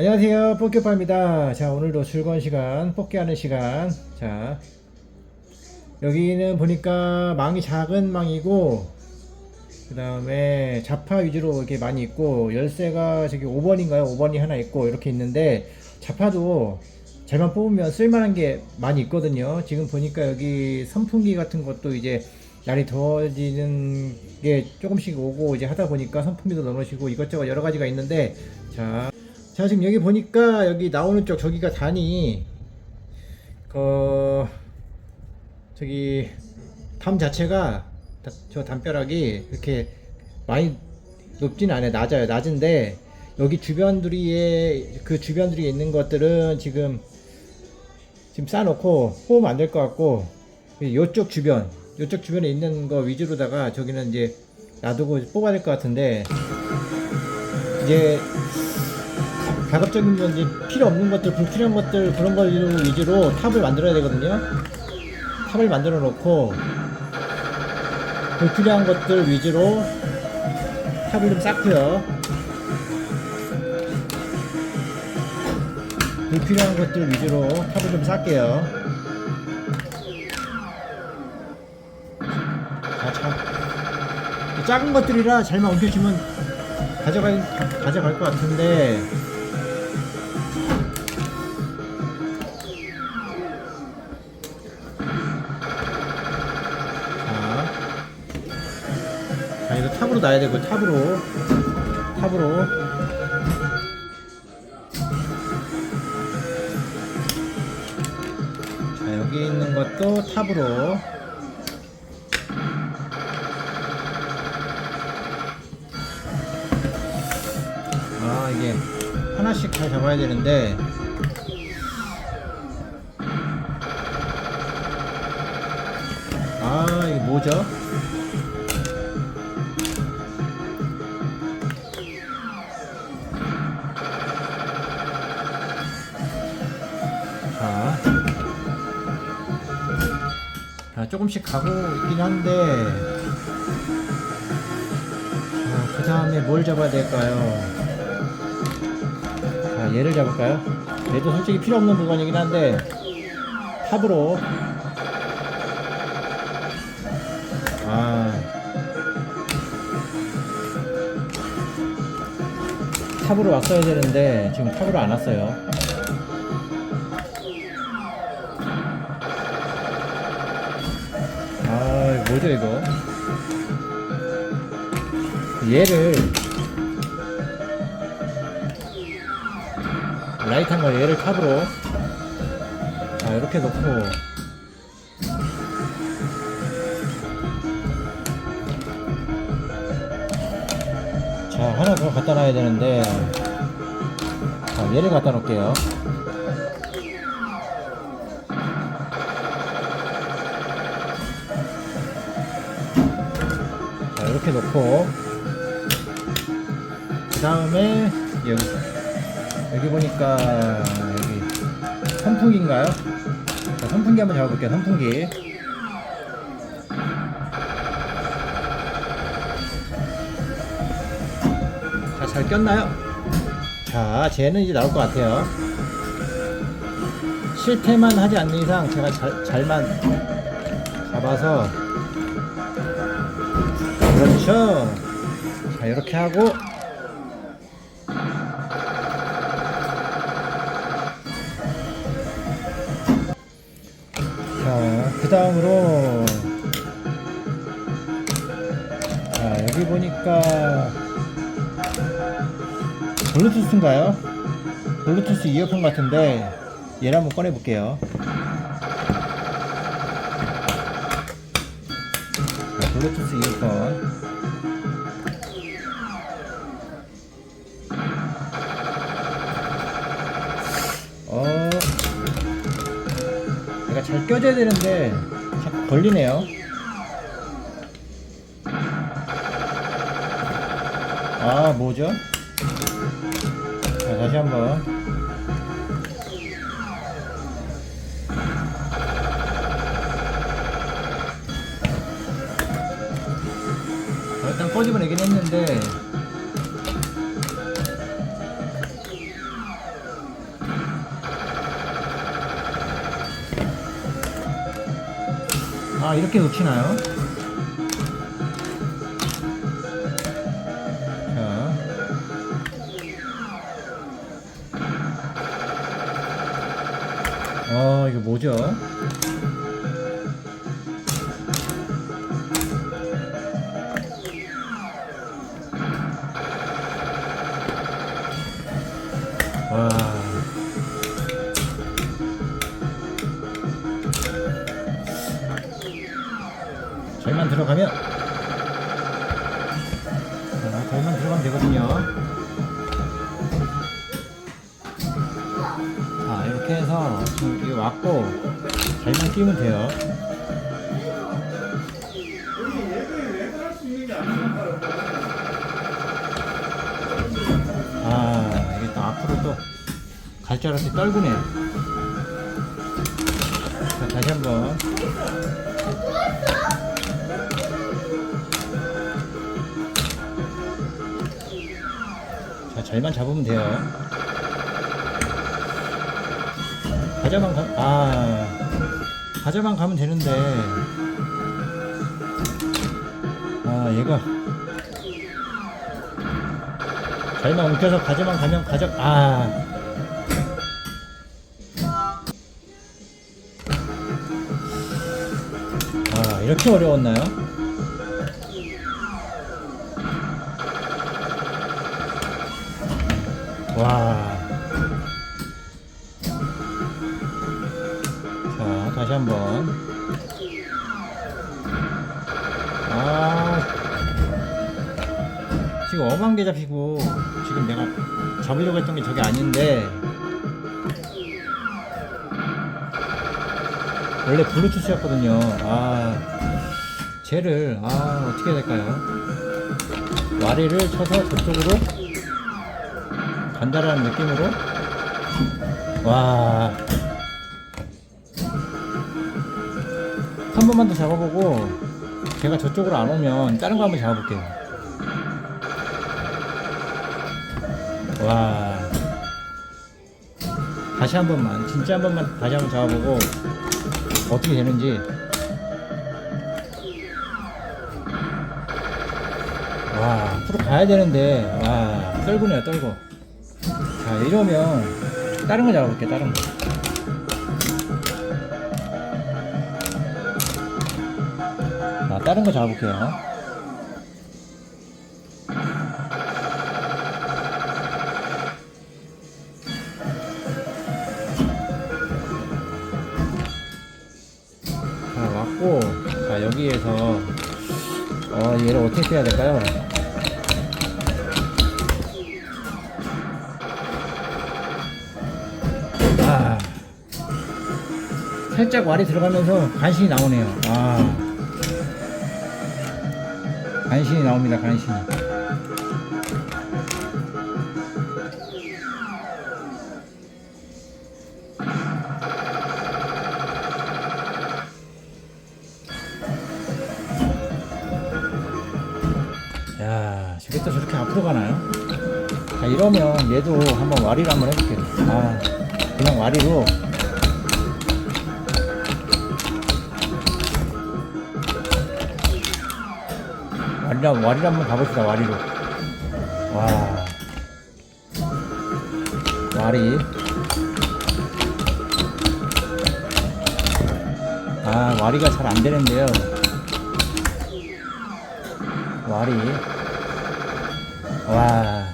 안녕하세요. 뽑기파입니다. 자 오늘도 즐거운 시간 뽑기하는 시간. 자 여기는 보니까 망이 작은 망이고 그 다음에 자파 위주로 이렇게 많이 있고 열쇠가 저기 5번인가요? 5번이 하나 있고 이렇게 있는데 자파도 잘만 뽑으면 쓸만한 게 많이 있거든요. 지금 보니까 여기 선풍기 같은 것도 이제 날이 더워지는 게 조금씩 오고 이제 하다 보니까 선풍기도 넣으시고 이것저것 여러 가지가 있는데 자, 자 지금 여기 보니까 여기 나오는 쪽 저기가 단이 그 저기 담 자체가 다- 저 담벼락이 이렇게 많이 높진 않아요. 낮아요. 낮은데 여기 주변들이에 그 주변들이 있는 것들은 지금 지금 쌓아놓고 뽑으면 안될 것 같고 이쪽 주변 이쪽 주변에 있는 거 위주로다가 저기는 이제 놔두고 뽑아야 될것 같은데 이제 가급적인 건 이제 필요 없는 것들 불필요한 것들 그런 걸 위주로 탑을 만들어야 되거든요. 탑을 만들어 놓고 불필요한 것들 위주로 탑을 좀 쌓고요. 불필요한 것들 위주로 탑을 좀 쌓게요. 자, 참. 이 작은 것들이라 잘만 옮겨주면 가져갈, 가, 가져갈 것 같은데 자 이거 탑으로 놔야 되고 탑으로. 탑으로. 자 여기 있는 것도 탑으로. 아 이게 하나씩 잘 잡아야 되는데. 아 이게 뭐죠? 조금씩 가고 있긴 한데 자, 그 다음에 뭘 잡아야 될까요? 자, 얘를 잡을까요? 얘도 솔직히 필요 없는 물건이긴 한데 탑으로 아 탑으로 왔어야 되는데 지금 탑으로 안 왔어요 뭐죠 이거? 얘를 라이트한 걸 얘를 탑으로. 자 이렇게 놓고. 자 하나 더 갖다 놔야 되는데. 자 얘를 갖다 놓을게요 이렇게 놓고 그 다음에 여기 여기 보니까 여기 선풍기인가요? 자, 선풍기 한번 잡아볼게요 선풍기 자 잘 꼈나요? 자 쟤는 이제 나올 것 같아요 실패만 하지 않는 이상 제가 잘, 잘만 잡아서 그렇죠 자 이렇게 하고 자, 그 다음으로, 자, 여기 보니까, 블루투스인가요? 블루투스 이어폰 같은데, 얘를 한번 꺼내 볼게요. 자, 블루투스 이어폰. 잘 껴져야 되는데 자꾸 걸리네요 아 뭐죠? 자 다시 한번 자, 일단 꺼집어내긴 했는데 아 이렇게 놓치나요? 자. 어 이거 뭐죠? 들어가면 자, 절만 들어가면 되거든요. 자 이렇게 해서 여기 왔고 절만 끼면 돼요. 아 이게 또 앞으로 또 갈 줄 알았더니 떨구네 자 다시 한번 자, 절만 잡으면 돼요. 가자만 가, 아, 가자만 가면 되는데, 아, 얘가, 절만 움켜서 가자만 가면 가자, 아. 아, 이렇게 어려웠나요? 와. 자, 다시 한 번. 아. 지금 엄한 게 잡히고, 지금 내가 잡으려고 했던 게 저게 아닌데, 원래 블루투스였거든요. 아, 쟤를, 아, 어떻게 해야 될까요? 와리를 쳐서 저쪽으로 간다라는 느낌으로 와. 한 번만 더 잡아보고 걔가 저쪽으로 안 오면 다른 거 한번 잡아볼게요. 와. 다시 한 번만, 진짜 한 번만 다시 한번 잡아보고 어떻게 되는지. 와, 앞으로 가야 되는데, 와, 떨구네요, 떨고. 자 이러면 다른 거 잡아볼게 다른 거. 자, 다른 거 잡아볼게요. 자 왔고 자 여기에서 어 얘를 어떻게 해야 될까요 살짝 와리 들어가면서 간신히 나오네요. 아, 간신히 나옵니다. 간신히. 야, 저게 또 저렇게 앞으로 가나요? 자, 이러면 얘도 한번 와리를 한번 해볼게요. 아, 그냥 와리로. 와리라, 와리를 한번 가봅시다, 와리로. 와. 와리. 아, 와리가 잘 안 되는데요. 와리. 와.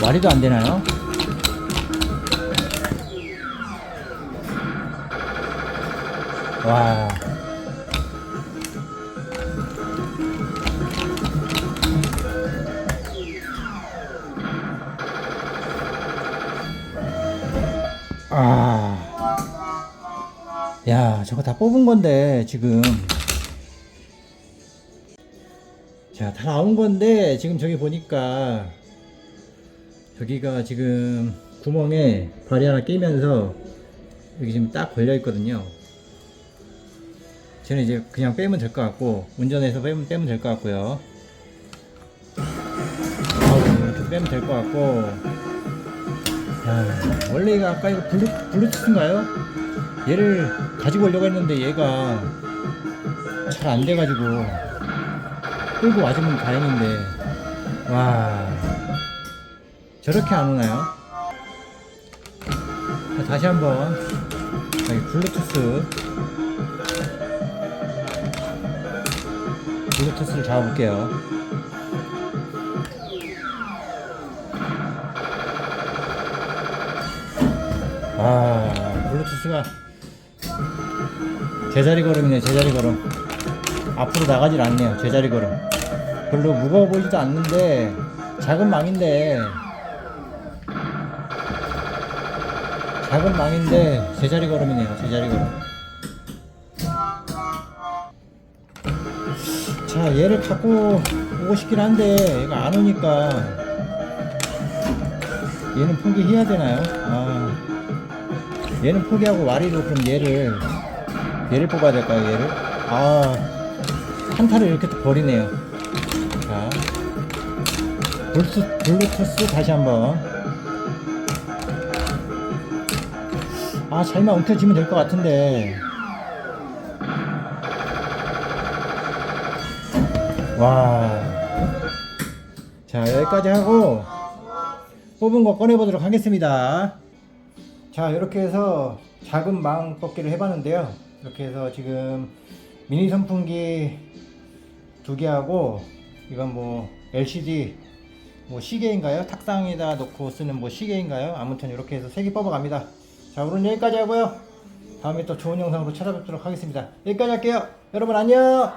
와리도 안 되나요? 와. 저거 다 뽑은 건데, 지금. 자, 다 나온 건데, 지금 저기 보니까, 저기가 지금 구멍에 발이 하나 끼면서, 여기 지금 딱 걸려 있거든요. 저는 이제 그냥 빼면 될 것 같고, 운전해서 빼면, 빼면 될 것 같고요. 이렇게 빼면 될 것 같고, 야, 원래 이거 아까 이거 블루, 블루투스인가요? 얘를 가지고 오려고 했는데 얘가 잘 안 돼가지고 끌고 와주면 다행인데 와 저렇게 안 오나요? 자, 다시 한번 여기 블루투스 블루투스를 잡아볼게요 아 블루투스가 제자리 걸음이네 제자리 걸음. 앞으로 나가질 않네요 제자리 걸음. 별로 무거워 보이지도 않는데 작은 망인데. 작은 망인데 제자리 걸음이네요 제자리 걸음. 자 얘를 갖고 오고 싶긴 한데 얘가 안 오니까. 얘는 포기해야 되나요? 아. 얘는 포기하고 와리로 그럼 얘를 얘를 뽑아야 될까요 얘를? 아 한타를 이렇게 또 버리네요. 자 블루투스, 블루투스 다시 한번. 아 잘만 움켜쥐면 될 것 같은데. 와자 여기까지 하고 뽑은 거 꺼내보도록 하겠습니다. 자 이렇게 해서 작은 망 뽑기를 해봤는데요 이렇게 해서 지금 미니 선풍기 두 개하고 이건 뭐 LCD 뭐 시계인가요? 탁상에다 놓고 쓰는 뭐 시계인가요? 아무튼 이렇게 해서 세개 뽑아갑니다. 자 오늘 여기까지 하고요. 다음에 또 좋은 영상으로 찾아뵙도록 하겠습니다. 여기까지 할게요. 여러분 안녕